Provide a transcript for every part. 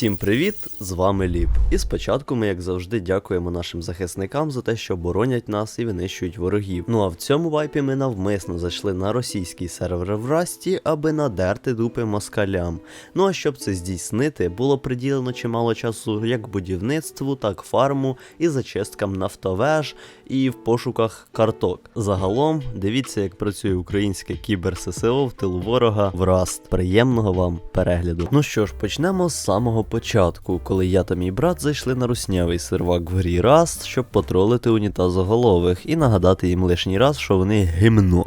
Всім привіт! З вами Ліп. І спочатку ми, як завжди, дякуємо нашим захисникам за те, що боронять нас і винищують ворогів. Ну а в цьому вайпі ми навмисно зайшли на російський сервер в Расті, аби надерти дупи москалям. Ну а щоб це здійснити, було приділено чимало часу як будівництву, так фарму і зачисткам нафтовеж і в пошуках карток. Загалом дивіться, як працює українське кібер ССО в тилу ворога в Раст. Приємного вам перегляду. Ну що ж, почнемо з самого початку, коли я та мій брат зайшли на руснявий сервак в грі Раст, щоб потролити унітазоголових і нагадати їм лишній раз, що вони гімно.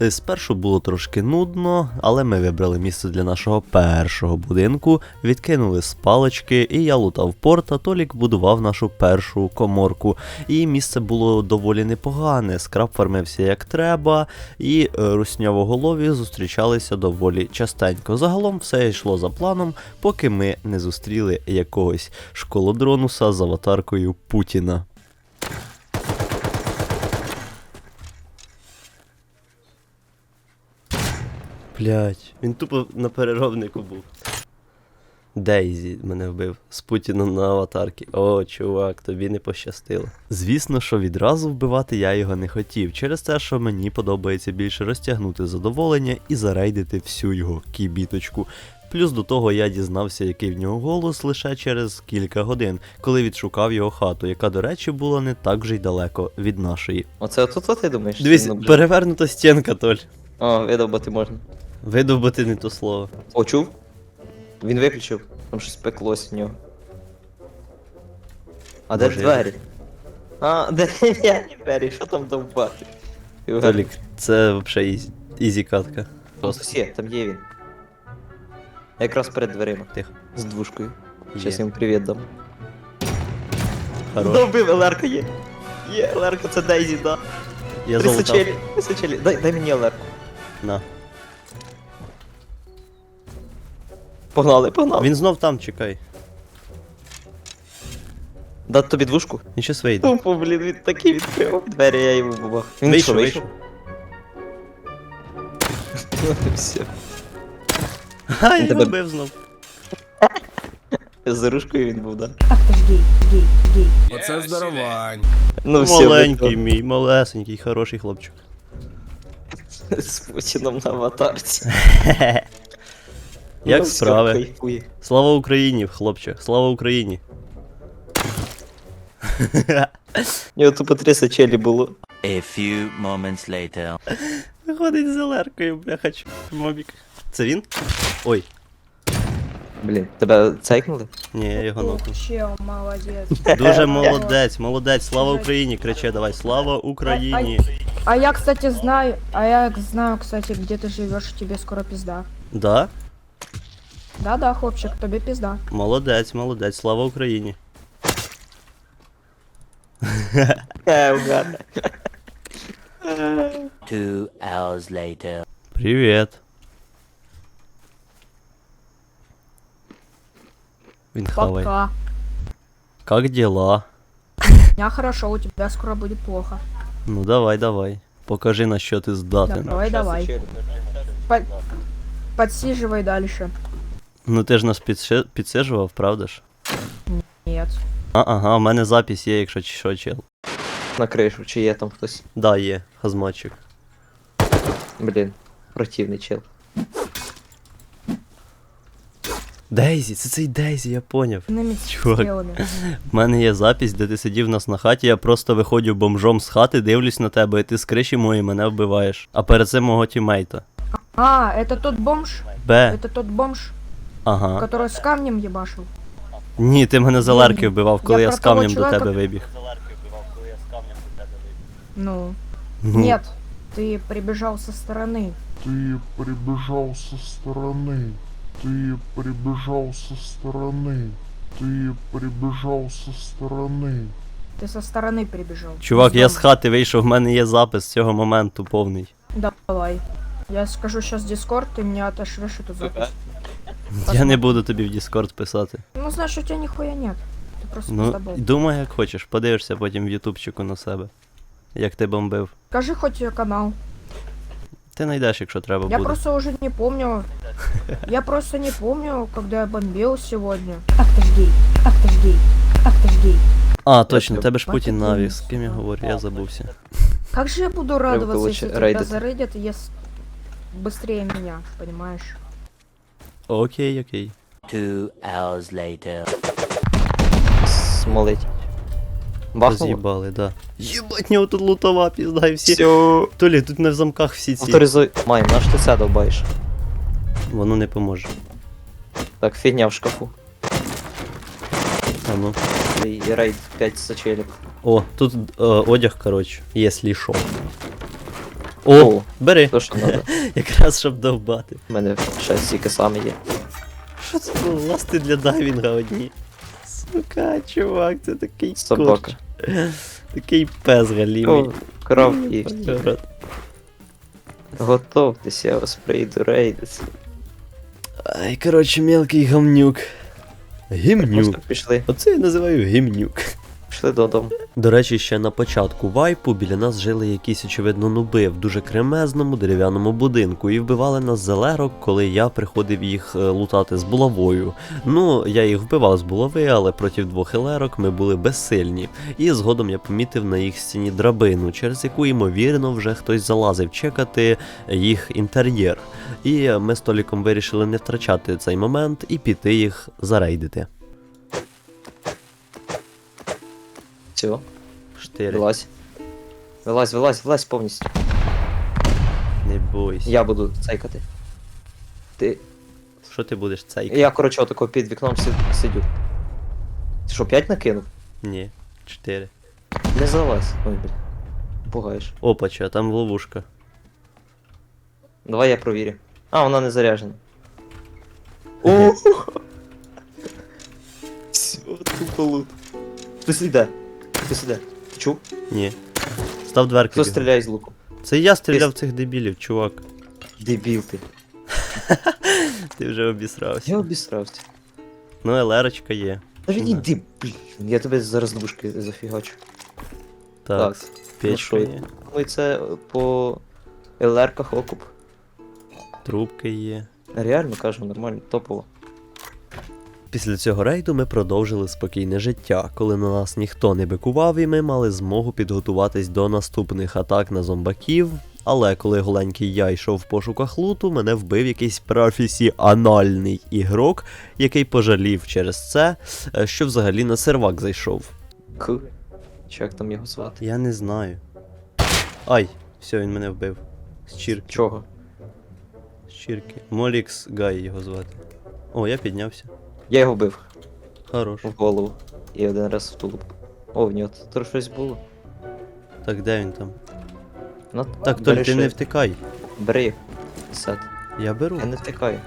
Е, Спершу було трошки нудно, але ми вибрали місце для нашого першого будинку, відкинули з палички, і я лутав порт, а Толік будував нашу першу коморку. І місце було доволі непогане. Скраб фармився як треба, і е, руснявоголові зустрічалися доволі частенько. Загалом все йшло за планом, поки ми не зустріли якогось школодронуса з аватаркою Путіна. Блять, він тупо на переробнику був. Дейзі мене вбив з Путіном на аватарці. О, чувак, тобі не пощастило. Звісно, що відразу вбивати я його не хотів, через те, що мені подобається більше розтягнути задоволення і зарейдити всю його кібіточку. Плюс до того я дізнався, який в нього голос лише через кілька годин, коли відшукав його хату, яка, до речі, була не так вже й далеко від нашої. Оце отут от ти думаєш? Дивись, Ну, перевернута стінка, Толь. О, видовбати можна. Видовбати не то слово. О, чув? Він виключив, там щось пеклось в нього. А де ж двері? А, дерев'яні двері, що там довбати? Толік, це взагалі ізі, катка. Ось є, там є він. Якраз перед дверима. Тихо. З двушкою. Щас йому привіт дам. Хорош. Добив, ЛРК є. Є, ЛРК, це Дейзі, да. Я Три сечелі. Дай, дай мені ЛРК. На. Погнали, погнали. Він знов там, чекай. Дати тобі двушку? Він щас вийде. Тупо, блін, він такий відкрив двері, я йому бабах. Він Вийшов, що, вийшов. Все. Ха, я тебе- його вбив знов. За ружкою він був, да? Ах ты ж гей, гей, гей. Оце здоровань. Ну все, Маленький мій, малесенький, хороший хлопчик. з Путіном на аватарці. Як Ну, справи? кайфує. Слава Україні, хлопче, слава Україні. У нього тупо три сечелі було. A few moments later. Виходить з зелеркою, бляха, мобік. Це він? Ой, Блін, тебе цейкнули? ні, я його нокнув. Вообще, молодец. Дуже молодець, молодець, слава Україні, кричи, давай, слава Україні. А я, кстати, знаю, а я знаю, кстати, где ты живешь, и тебе скоро пизда. Да? Да-да, хлопчик, тобі пизда. Молодець, молодець, слава Україні. Е, угадно. Two hours later. Привіт. Він хаває. Пока. Как дела? У меня хорошо, у тебя скоро будет плохо. Ну давай, давай. Покажи на що ти здатен. Давай, давай. По- Подсиживай дальше. Ну ти ж нас підше- підсижував, правда ж? Нет. А, ага, у мене запись є, якщо чи що, чел. На кришу, чи є там хтось? Да, є, хазматчик. Блін, противний чел. Дейзі, це цей Дейзі, я поняв. Иными Чувак. стрелами. У мене є запись, де ти сидів у нас на хаті, я просто виходжу бомжом з хати, дивлюсь на тебе, і ти з криші моєї мене вбиваєш. А перед цим мого тімейта. А, это тот бомж? Б. Это тот бомж, Ага. который с камнем ебашил? Ні, ти мене за ларки Ні, вбивав, я коли я, про з камнем того до тебе чувака- вибіг. Ну, Ну, нет. Ты прибежал со стороны. Ты прибежал со стороны. Ты прибежал со стороны. Ты прибежал со стороны. Ты со стороны прибежал. Чувак, Из я з дома. хати вийшов, в мене є запис цього моменту повний. Давай. Я скажу сейчас Дискорд, ты мне отошлешь эту запись. Я не буду тобі в Discord писати. Ну, значит, у тебя нихуя нет. Ты просто Ну, забыл. думай як хочеш, подивишся потім в ютубчику на себе. Як ти бомбив. Скажи хоть её канал. Та ти знайдеш, якщо треба Я буде. просто уже не помню. Я просто не помню, когда я бомбил сегодня. Ах ты ж гей, ах ты ж гей, ах ты ж гей. А, точно, тебе тебе ж Путін бачу, навів, ти- з ким я говорю, я забувся. Как же я буду радоваться, лучше если тебя рейдить. зарейдят, если быстрее меня, понимаешь? Окей, окей. Two hours later. Смолить. Бахнуло? Роз'їбали, да. Єбать, нього тут лутова пізда і всі. Все. Толі, тут не в замках всі ці. Авторизуй. Май, наш ти це довбаєш. Воно не поможе. Так, фігня в шкафу. А ну. І рейд 5 сачелів. О, тут е, одяг, коротше, якщо що. О, О. бери. То, що треба. Якраз щоб довбати. У мене ще стільки саме є. Що це за ласти для дайвінга одні? Сука, чувак, це такий Собака. корч. Такий пес галімий. О, кров і готовтеся, я вас прийду рейдити. Ай, коротше, мелкий гамнюк. Гімнюк. Пішли, Оце я називаю гімнюк. Пішли додому. До речі, ще на початку вайпу біля нас жили якісь, очевидно, нуби в дуже кремезному дерев'яному будинку і вбивали нас з елерок, коли я приходив їх е, лутати з булавою. Ну, я їх вбивав з булави, але проти двох елерок ми були безсильні. І згодом я помітив на їх стіні драбину, через яку, ймовірно, вже хтось залазив чекати їх інтер'єр. І ми з Толіком вирішили не втрачати цей момент і піти їх зарейдити. Все, Штири. вилазь. Вилазь, вилазь, вилазь повністю. Не бойся. Я буду цейкати. Ти. Що ти будеш цей? Я, коротше, отако під вікном си- сидю. Ти що, 5 накинув? Ні, 4. Не залазь. Ой, блін. Пугаєш. Опача, там ловушка. Давай я провірю. А, вона не заряджена. О! Все, тупо лут. Хтось йде. Хтось йде. Ти чув? Ні. Став дверки. Хто стріляє з луку? Це я стріляв Ти- цих дебілів, чувак. Дебіл ти. Ти вже обісрався. Я обісрався. Ну, елерочка є. Та відійди, блін. Я тебе зараз дужки зафігачу. Так, Так, печка що? є, Ну і це по ЛРках окуп. трубки є. Реально кажу, нормально, топово. Після цього рейду ми продовжили спокійне життя, коли на нас ніхто не бикував, і ми мали змогу підготуватись до наступних атак на зомбаків. Але коли голенький я йшов в пошуках луту, мене вбив якийсь професіональний ігрок, який пожалів через це, е, що взагалі на сервак зайшов. К. Чи як там його звати? Я не знаю. Ай, все, він мене вбив. З чірки. Чого? З чірки. Молікс Гай його звати. О, я піднявся. Я його бив Хорош. в голову і один раз в тулуб. О, в нього тут щось було. Так, де він там? Ну, Так, Толь, бери ти ще- не втикай. Бери. Сет. Я беру. Я не втикаю.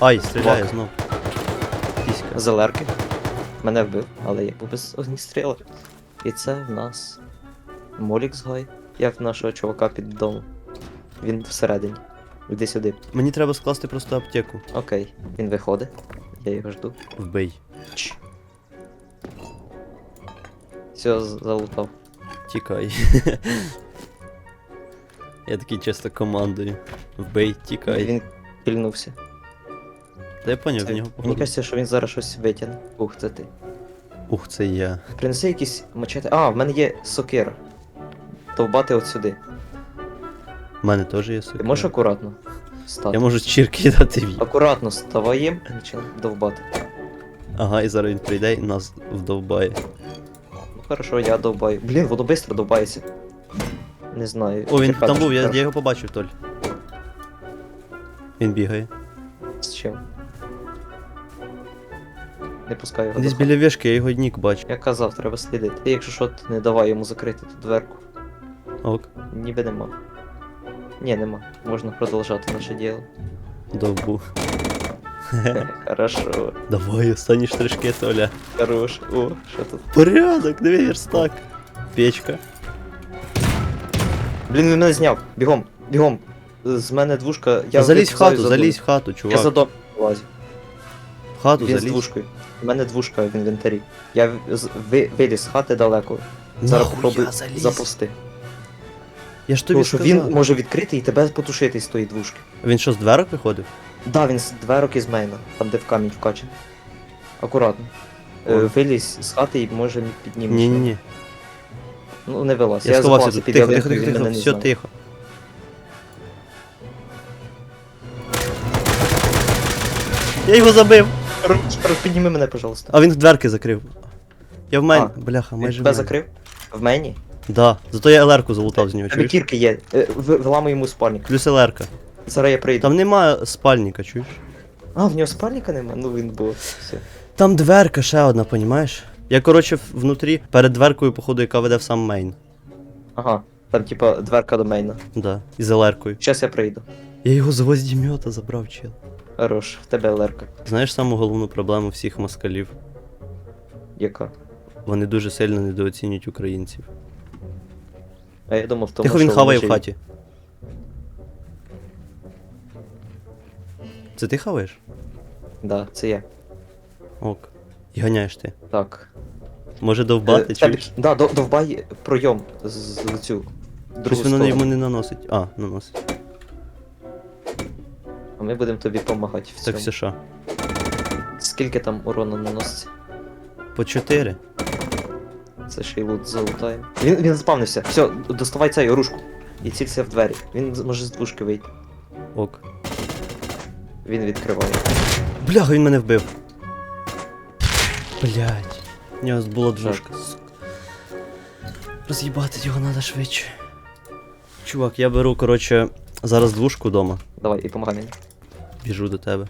Ай, стріляє Бак. знов. Піська. Залерки. Мене вбив, але я був без огністріла. І це в нас Молікс Гай, як в нашого чувака під домом. Він всередині. Іди сюди. Мені треба скласти просто аптеку. Окей. Він виходить. Я його жду. Вбий. Чш. Все, залутав. Тікай. Я такий чисто командую. Вбий, тікай. Він пільнувся. Та я поняв, в нього Мені походу. кажеться, що він зараз щось витягне. Ух, це ти. Ух, це я. Принеси якісь мачети. А, в мене є сокира. Довбати от сюди. У мене теж є Ти сокира. можеш акуратно стати? Я можу з чірки дати. Акуратно ставаєм і починаємо довбати. Ага, і зараз він прийде і нас вдовбає. Ну хорошо, я довбаю. Блін, воно швидко довбається. Не знаю. О, він чекати, там був, я, що я його побачив, Толь. Він бігає. З чим? Не пускаю його. Десь до хати. біля вішки, я його нік бачу. Я казав, треба слідити. Ти, якщо що, то не давай йому закрити ту дверку. Ок, Ніби нема. Ні, нема. Можна продовжати наше діло. довбу. Хорошо. Давай, останні штришки, Толя. Хорош. О, що тут? Порядок, диви верстак. Печка. Блін, він мене зняв. Бігом, бігом. З мене двушка. Я залізь в хату, за залізь в хату, Я чувак. за дом лазю. В хату Він з залізь. двушкою. У мене двушка в інвентарі. Я в- з- ви- виліз з хати далеко. Зараз Нахуя попробую заліз? запусти. Я ж тобі Тому що сказав. він може відкрити і тебе потушити з тої двушки. Він що, з дверок виходив? Да, він з дверок із мейна, там де в камінь вкачаний. Акуратно. Е, Ой. вилізь з хати і може піднімеш. Ні, ні, ні. Ну не вилазь. Я, Я, сховався заховався тут. під Тихо, тихо, тихо, він тихо. мене не Все знає. тихо. Я його забив. Підніми мене, пожалуйста. А він дверки закрив. Я в мене. А, Бляха, Він майже в тебе мене. закрив? В мені? Да. Зато я ЛР-ку залутав з нього, Тобі чуєш? кірки є. Е, Виламуй йому спальник. Плюс ЛР-ка. Зараз я прийду. Там немає спальника, чуєш? А, в нього спальника нема? Ну він був. Все. Там дверка ще одна, понімаєш? Я, коротше, в- внутрі, перед дверкою, походу, яка веде в сам мейн. Ага. Там типа дверка до мейна. Да. І з ЛР-кою. Щас я прийду. Я його з гвоздімета забрав, чел. Хорош, в тебе лерка. Знаєш саму головну проблему всіх москалів? Яка? Вони дуже сильно недооцінюють українців. А я думав, тому Тихо він що хаває в хаті. Це ти хаваєш? Да, це я. Ок. І ганяєш ти. Так. Може Е, довбати, в тебе- чуєш? Да, до- довбай пройом з, з цю. Щось воно сторону. йому не наносить. А, наносить. А ми будемо тобі допомагати в Так цьому. все що? Скільки там урону наноситься? По 4. Це ще й лут залутаємо. Він, він заспавнився. Все, доставай цей оружку. І цілься в двері. Він може з двушки вийти. Ок. Він відкриває. Бляха, він мене вбив. Блять. У нього була двушка. Роз'їбати його треба швидше. Чувак, я беру, коротше, зараз двушку вдома. Давай, і помагай мені. Біжу до тебе.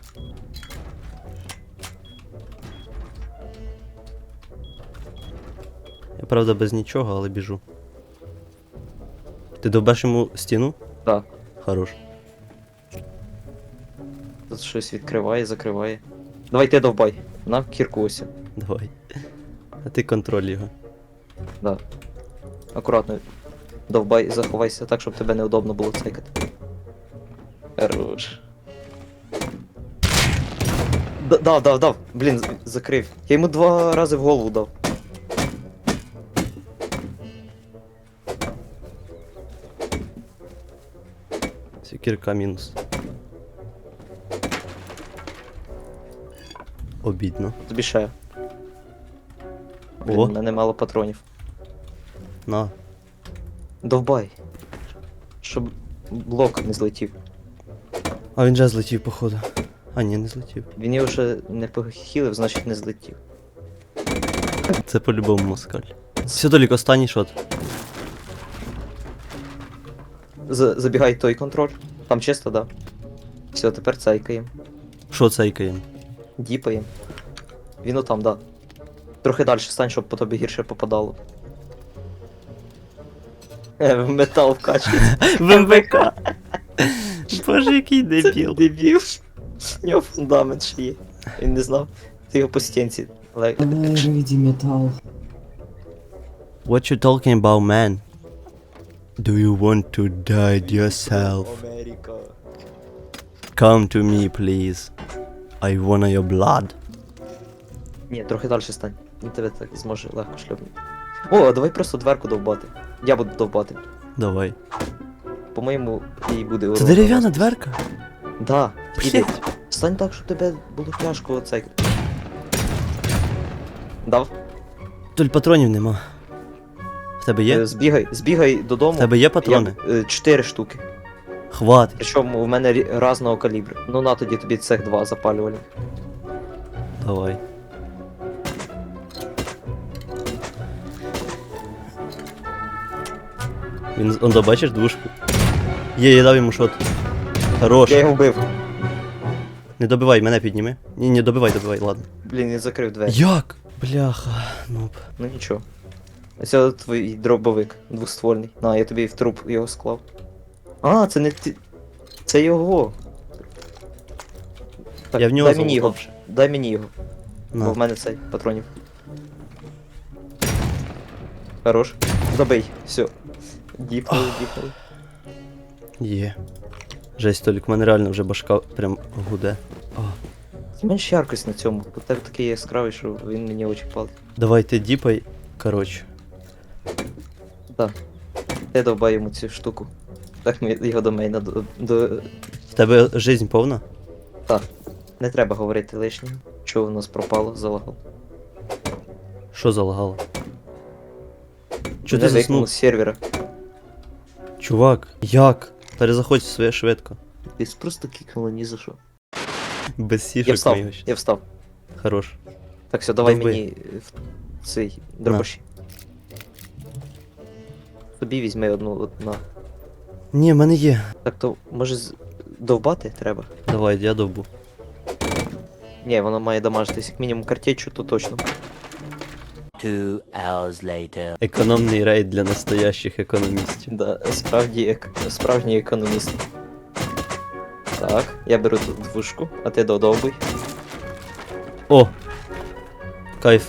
Правда без нічого, але біжу. Ти довбеш йому стіну? Да. Хорош. Тут щось відкриває, закриває. Давай ти довбай. На кірку ось. Давай. А ти контроль його. Да. Акуратно. Довбай, заховайся так, щоб тебе неудобно було цейкати. Хорош. Д- Дав, дав, дав. Блін, з- закрив. Я йому два рази в голову дав. Секірка мінус. Обідно. Тобі ще. Блін, О. в мене мало патронів. На. Довбай. Щоб блок не злетів. А він же злетів, походу. А, ні, не злетів. Він його ще не похилив, значить не злетів. Це по-любому москаль. Все, Толік, останній шот. З- забігай той контроль. Там чисто, да. Все, тепер цейкаємо. Що цейкаєм? Діпаємо. Він отам, да. Трохи далі стань, щоб по тобі гірше попадало. Е, в метал вкачується. В МВК. Боже, який дебіл. Дебіл. У нього фундамент ще є. Він не знав. Ти його по стінці. Але... Выведи металл. What you talking about, man? Do you want to die yourself? Come to me, please. I want your blood. Ні, трохи далі стань. Він тебе так зможе легко шлюбнути. О, а давай просто дверку довбати. Я буду довбати. Давай. По-моєму, і буде Це дерев'яна дверка? Да, іди. Стань так, щоб тебе було тяжко оцей. Дав? Толь патронів нема. Тебе Е, є? Збігай, збігай додому. В тебе є патрони? Я- е, Чотири штуки. Хватить. Причому в мене рі- разного калібру. Ну на тоді тобі цех два запалювали. Давай. Він, он бачиш двушку? Є, я дав йому шот. Хорош. Я його вбив. Не добивай, мене підніми. Ні, не добивай, добивай, ладно. Блін, він закрив двері. Як? Бляха, ну. Ну нічого. Ось це твій дробовик двоствольний. На, я тобі в труп його склав. А, це не ти. Це його. Так, Я в нього дай мені його. Дай мені його. Бо в мене цей патронів. Хорош. Добий. Все. Діпнули, діпнули. Є. Жесть, Толік, в мене реально вже башка прям гуде. О. Зменш яркость на цьому, бо тебе такий яскравий, що він мені очі палить. Давай ти діпай. Коротше. Так. Ти довбай йому цю штуку. Так ми його до мейна до, до... В тебе жизнь повна? Так. Не треба говорити лишнього. Що у нас пропало, залагало. Що залагало? Чого Мене ти викинуло заснув? з сервера. Чувак, як? Перезаходь своє швидко. Ти просто кикнуло ні за що. Без Я сішок встав, я встав. Хорош. Так, все, давай Довби. мені е, в цей дробаші. Тобі візьми одну одна. Ні, в мене є. Так то може з... довбати треба? Давай, я добу. Ні, воно має дамажитись як мінімум картечу, то точно. Two hours later. Економний рейд для настоящих економістів. Да, справді ек... справжній економіст. Так, я беру тут двушку, а ти додовбуй. О! Кайф.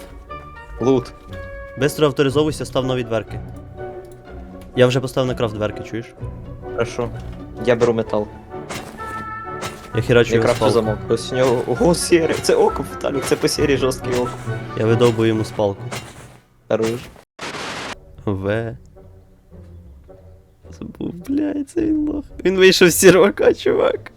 Лут. Бистро авторизовуйся, став нові дверки. Я вже поставив на крафт дверки, чуєш? Хорошо. Я беру метал. Я херачу Я його крафту спалку. замок. Ось у нього. Ого, сірий. Це око, Віталік, це по сірій жорсткий око. Я видовбую йому спалку. Хорош. В. Забув, блядь, це він лох. Він вийшов з сірока, чувак.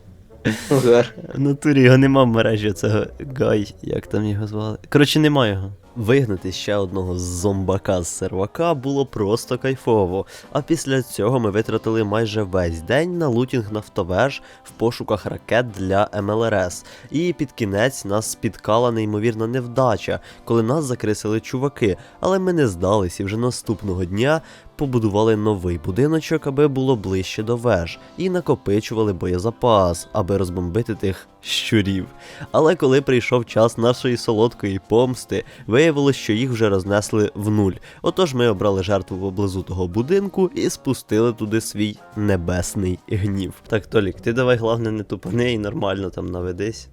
Угар. В натурі його нема в мережі цього Гай, як там його звали. Коротше, нема його. Вигнати ще одного зомбака з сервака було просто кайфово. А після цього ми витратили майже весь день на лутінг нафтовеж в пошуках ракет для МЛРС. І під кінець нас спіткала неймовірна невдача, коли нас закрисили чуваки, але ми не здались і вже наступного дня побудували новий будиночок, аби було ближче до веж, і накопичували боєзапас, аби розбомбити тих щурів. Але коли прийшов час нашої солодкої помсти, виявилось, що їх вже рознесли в нуль. Отож ми обрали жертву поблизу того будинку і спустили туди свій небесний гнів. Так, Толік, ти давай головне не тупани і нормально там наведись,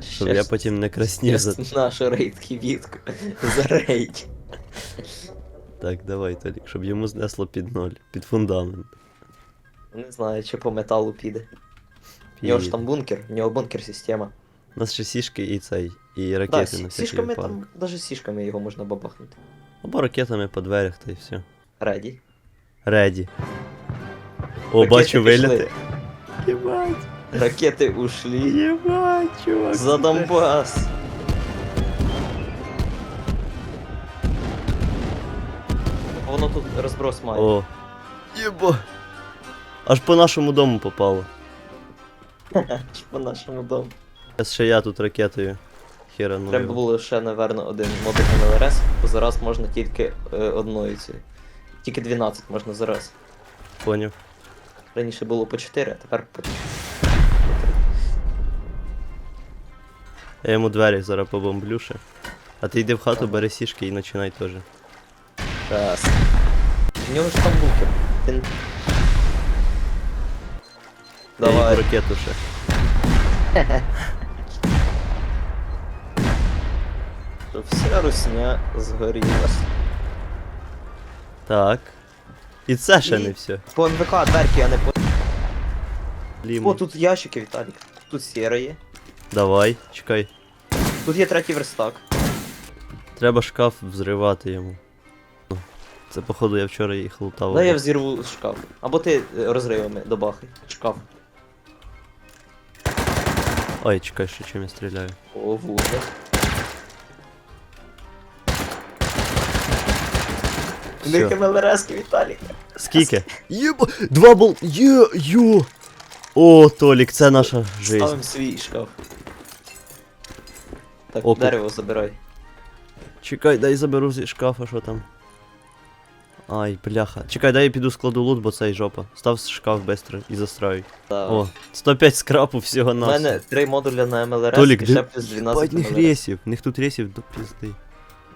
щоб я потім не краснів за. Нашу рейд квітку. За рейд. Так, давай, Толік, щоб йому знесло під ноль, під фундамент. Не знаю, чи по металу піде. У нього ж там бункер, у нього бункер система. У нас ще сішки і цей, і Да, ракети сі- на всякий сішками випадок. там, навіть сішками його можна бабахнути. Або ракетами по дверях та й все. Реді. Реді. О, Ракети бачу пішли. виліти. Єбать, Ракети ушлі. єбать, чувак. За Донбас. Воно тут розброс має. О. Єба. Аж по нашому дому попало. Аж по нашому дому. Зараз ще я тут ракетою. Херану. Треба було ще, напевно, один модик МЛРС, бо зараз можна тільки е, одною цією. Тільки 12 можна зараз. Поняв. Раніше було по 4, а тепер по 3. Я йому двері зараз побомблю ще. А ти йди в хату, бери сішки і починай теж. раз. У нього ж там бункер. Він... Давай. ракету ще. Щоб вся русня згоріла. Так. І це ще І- не все. По МВК дверки, а не по. Лім. О, тут ящики, Віталік. Тут сіра є. Давай, чекай. Тут є третій верстак. Треба шкаф взривати йому. Це походу я вчора їх лутав. Дай я або- взірву шкаф. Або ти е, розривами добахай. Шкаф. Ой, чекай, що чим я стріляю. О, вугля. Всё. Не МЛРС, Скільки? Єба! Два бол. Є, йо! О, Толік, це наша жизнь. Ставим свій шкаф. Так, Око. дерево забирай. Чекай, дай заберу зі шкафа, що там. Ай, бляха. Чекай, дай я піду складу лут, бо цей жопа. Став шкаф быстро і застраюй. Так. О, 105 скрапу всього У на. мене три модуля на МЛРС Толік, і ще де- плюс Бать 12 них МЛРС. ресів. Них тут ресів до пізди.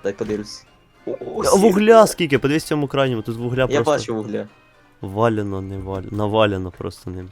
Дай подивлюсь. О, А вугля скільки? Подивись в цьому крайньому, тут вугля Я просто бачу вугля. валено, не валено. Навалено просто ним.